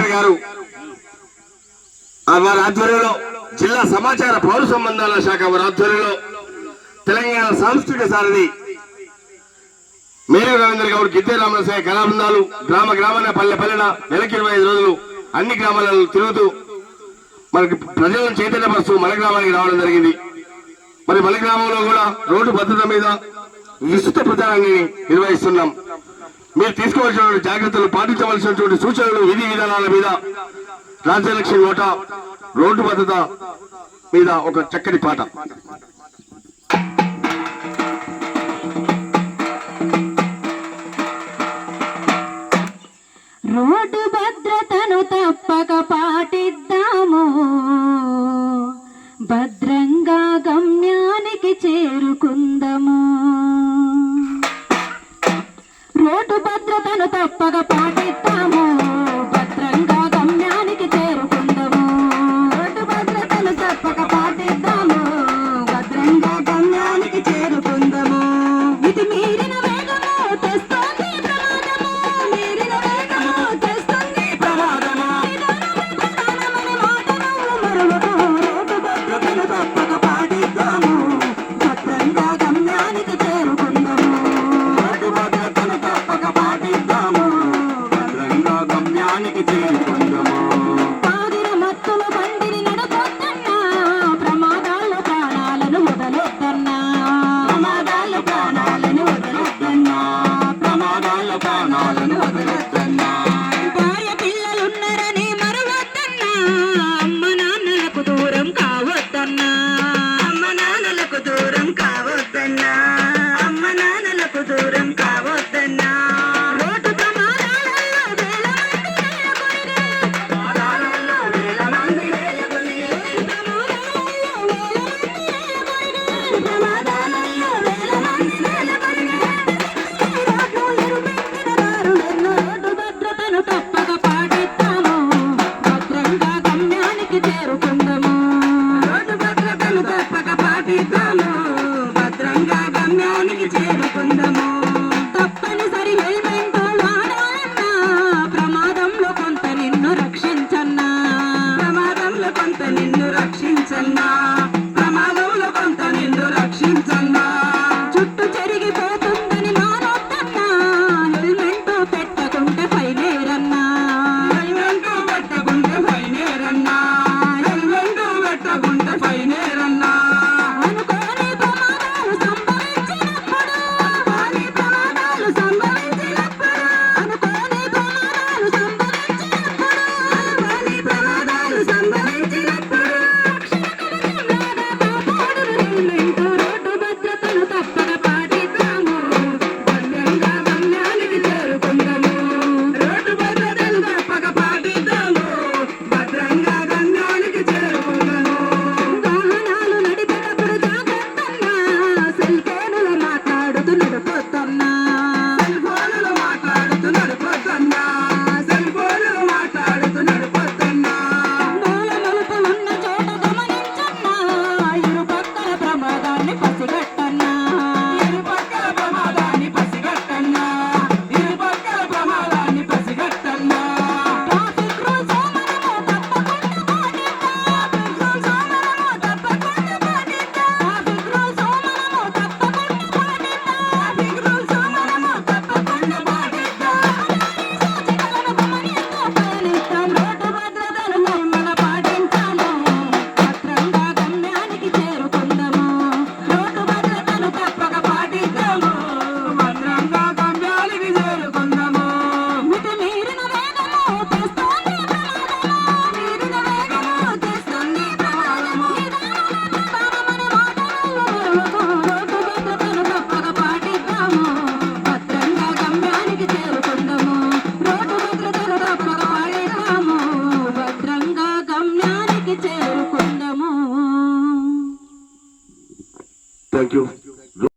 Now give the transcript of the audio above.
శంకర్ గారు వారి ఆధ్వర్యంలో జిల్లా సమాచార పౌర సంబంధాల శాఖ వారి ఆధ్వర్యంలో తెలంగాణ సాంస్కృతిక సారథి మేరీ రవీంద్ర గౌడ్ గిద్దే రామనసాయ కళాబృందాలు గ్రామ గ్రామాన పల్లె పల్లెన నెలకి ఇరవై ఐదు రోజులు అన్ని గ్రామాలలో తిరుగుతూ మనకి ప్రజలను చైతన్యపరుస్తూ మన గ్రామానికి రావడం జరిగింది. మరి మన గ్రామంలో కూడా రోడ్డు భద్రత మీద విస్తృత ప్రచారాన్ని నిర్వహిస్తున్నాం. మీరు తీసుకోవాల్సినటువంటి జాగ్రత్తలు పాటించవలసినటువంటి సూచనలు విధి విధానాల మీద రాజ్యలక్ష్మి ఓట రోడ్డు భద్రత మీద ఒక చక్కటి పాట. రోడ్డు భద్రతను తప్పక పాటి భద్రతను తప్పక కావద్దన్నా. అమ్మ నాన్నలకు దూరం కావద్దన్నా. అమ్మ నాన్నలకు దూరం కావద్దన్నా పొందము తప్పనిసరి ప్రమాదంలో కొంత నిన్ను రక్షించన్నా. ప్రమాదంలో కొంత నిన్ను రక్షించన్నా. ప్రమాదంలో కొంత నిన్ను రక్షించన్నా. చుట్టూ చెరిగిపోతుందని మానొద్దన్నా. హెల్మెట్ పెట్టకుంటే ఫైలేరన్నా హెల్మెట్ పెట్టకుంటే ఫైనేరన్నా హెల్మెట్ పెట్టకుంటే ఫైనేరన్నా люблю.